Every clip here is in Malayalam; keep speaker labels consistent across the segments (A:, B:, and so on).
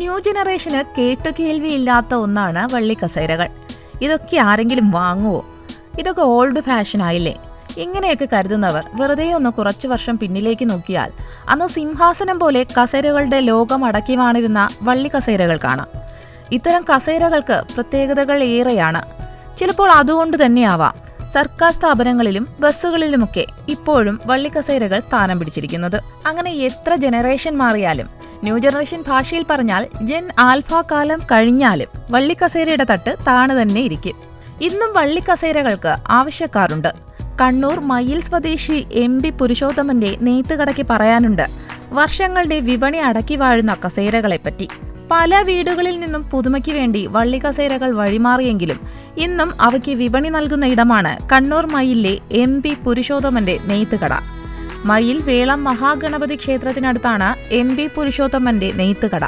A: ജനറേഷന് കേട്ടുകേൾവിയില്ലാത്ത ഒന്നാണ് വള്ളിക്കസേരകൾ ഇതൊക്കെ ആരെങ്കിലും വാങ്ങുവോ? ഇതൊക്കെ ഓൾഡ് ഫാഷൻ ആയില്ലേ? ഇങ്ങനെയൊക്കെ കരുതുന്നവർ വെറുതെ ഒന്ന് കുറച്ചു വർഷം പിന്നിലേക്ക് നോക്കിയാൽ അന്ന് സിംഹാസനം പോലെ കസേരകളുടെ ലോകം അടക്കി വാണിരുന്ന വള്ളി കസേരകൾ കാണാം. ഇത്തരം കസേരകൾക്ക് പ്രത്യേകതകൾ ഏറെയാണ്. ചിലപ്പോൾ അതുകൊണ്ട് തന്നെയാവാം സർക്കാർ സ്ഥാപനങ്ങളിലും ബസ്സുകളിലുമൊക്കെ ഇപ്പോഴും വള്ളിക്കസേരകൾ സ്ഥാനം പിടിച്ചിരിക്കുന്നത്. അങ്ങനെ എത്ര ജനറേഷൻ മാറിയാലും ന്യൂ ജനറേഷൻ ഭാഷയിൽ പറഞ്ഞാൽ ജെൻ ആൽഫ കാലം കഴിഞ്ഞാലും വള്ളിക്കസേരയുടെ തട്ട് താണു തന്നെ ഇരിക്കും. ഇന്നും വള്ളിക്കസേരകൾക്ക് ആവശ്യക്കാരുണ്ട്. കണ്ണൂർ മയിൽ സ്വദേശി എം ബി പുരുഷോത്തമന്റെ നെയ്ത്തുകടയ്ക്ക് പറയാനുണ്ട് വർഷങ്ങളുടെ വിപണി അടക്കി വാഴുന്ന കസേരകളെപ്പറ്റി. പല വീടുകളിൽ നിന്നും പുതുമയ്ക്ക് വേണ്ടി വള്ളിക്കസേരകൾ വഴിമാറിയെങ്കിലും ഇന്നും അവയ്ക്ക് വിപണി നൽകുന്ന ഇടമാണ് കണ്ണൂർ മയിലിലെ എം പി പുരുഷോത്തമന്റെ നെയ്ത്തുകട മയിൽ വേളം മഹാഗണപതി ക്ഷേത്രത്തിനടുത്താണ് എം പി പുരുഷോത്തമന്റെ നെയ്ത്തുകട.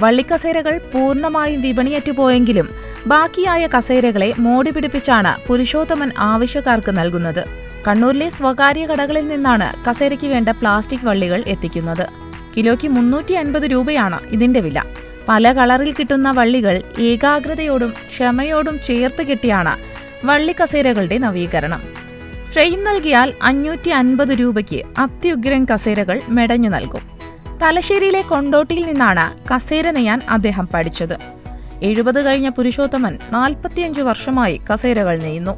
A: വള്ളിക്കസേരകൾ പൂർണമായും വിപണിയറ്റുപോയെങ്കിലും ബാക്കിയായ കസേരകളെ മോടി പിടിപ്പിച്ചാണ് പുരുഷോത്തമൻ ആവശ്യക്കാർക്ക് നൽകുന്നത്. കണ്ണൂരിലെ സ്വകാര്യ കടകളിൽ നിന്നാണ് കസേരയ്ക്ക് വേണ്ട പ്ലാസ്റ്റിക് വള്ളികൾ എത്തിക്കുന്നത്. കിലോയ്ക്ക് മുന്നൂറ്റി അൻപത് രൂപയാണ് ഇതിന്റെ വില. പല കളറിൽ കിട്ടുന്ന വള്ളികൾ ഏകാഗ്രതയോടും ക്ഷമയോടും ചേർത്ത് കെട്ടിയാണ് വള്ളിക്കസേരകളുടെ നവീകരണം. ഫ്രെയിം നൽകിയാൽ അഞ്ഞൂറ്റി അൻപത് രൂപയ്ക്ക് അത്യുഗ്രൻ കസേരകൾ മെടഞ്ഞു നൽകും. തലശ്ശേരിയിലെ കൊണ്ടോട്ടിയിൽ നിന്നാണ് കസേര നെയ്യാൻ അദ്ദേഹം പഠിച്ചത്. എഴുപത് കഴിഞ്ഞ പുരുഷോത്തമൻ നാൽപ്പത്തിയഞ്ചു വർഷമായി കസേരകൾ നെയ്യുന്നു.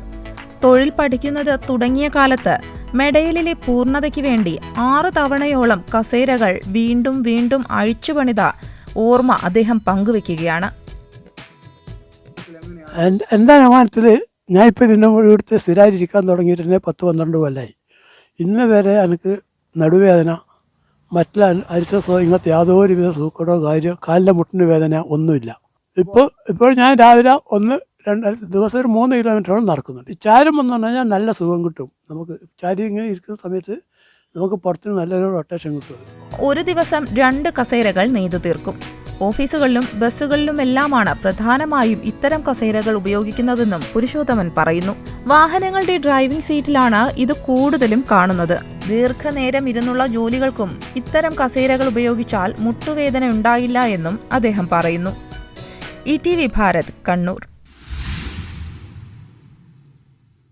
A: തൊഴിൽ പഠിക്കുന്നത് തുടങ്ങിയ കാലത്ത് മെഡയലിലെ പൂർണതയ്ക്ക് വേണ്ടി ആറ് തവണയോളം കസേരകൾ വീണ്ടും വീണ്ടും അഴിച്ചു പണിത ഓർമ്മ അദ്ദേഹം പങ്കുവെക്കുകയാണ്.
B: എന്റെ അനുമാനത്തിൽ ഇപ്പോൾ ഇതിന്റെ മുഴുവൻ സ്ഥിരമായിരിക്കാൻ തുടങ്ങിയിട്ട് തന്നെ പത്ത് പന്ത്രണ്ട് കൊല്ലമായി ഇന്ന് വരെ എനിക്ക് നടുവേദന മറ്റുള്ള അരിസസോ ഇങ്ങനത്തെ യാതൊരുവിധ സൂക്കടോ കാര്യമോ കാലിലെ മുട്ടിന് വേദന ഒന്നുമില്ല. ഇപ്പോൾ ഇപ്പോൾ ഞാൻ രാവിലെ ഒന്ന് രണ്ട് ദിവസം ഒരു മൂന്ന് കിലോമീറ്ററോളം നടക്കുന്നുണ്ട്. ഈ ചാരം വന്നു പറഞ്ഞാൽ നല്ല സുഖം കിട്ടും. നമുക്ക് ചാരി ഇങ്ങനെ ഇരിക്കുന്ന സമയത്ത് നമുക്ക് പുറത്തിന് നല്ലൊരു റൊട്ടേഷൻ കിട്ടും.
A: ഒരു ദിവസം രണ്ട് കസേരകൾ നെയ്തു തീർക്കും. ഓഫീസുകളിലും ബസ്സുകളിലുമെല്ലാമാണ് പ്രധാനമായും ഇത്തരം കസേരകൾ ഉപയോഗിക്കുന്നതെന്നും പുരുഷോത്തമൻ പറയുന്നു. വാഹനങ്ങളുടെ ഡ്രൈവിംഗ് സീറ്റിലാണ് ഇത് കൂടുതലും കാണുന്നത്. ദീർഘനേരം ഇരുന്നുള്ള ജോലികൾക്കും ഇത്തരം കസേരകൾ ഉപയോഗിച്ചാൽ മുട്ടുവേദന ഉണ്ടായില്ല എന്നും അദ്ദേഹം പറയുന്നു. E T V Bharat Kannur.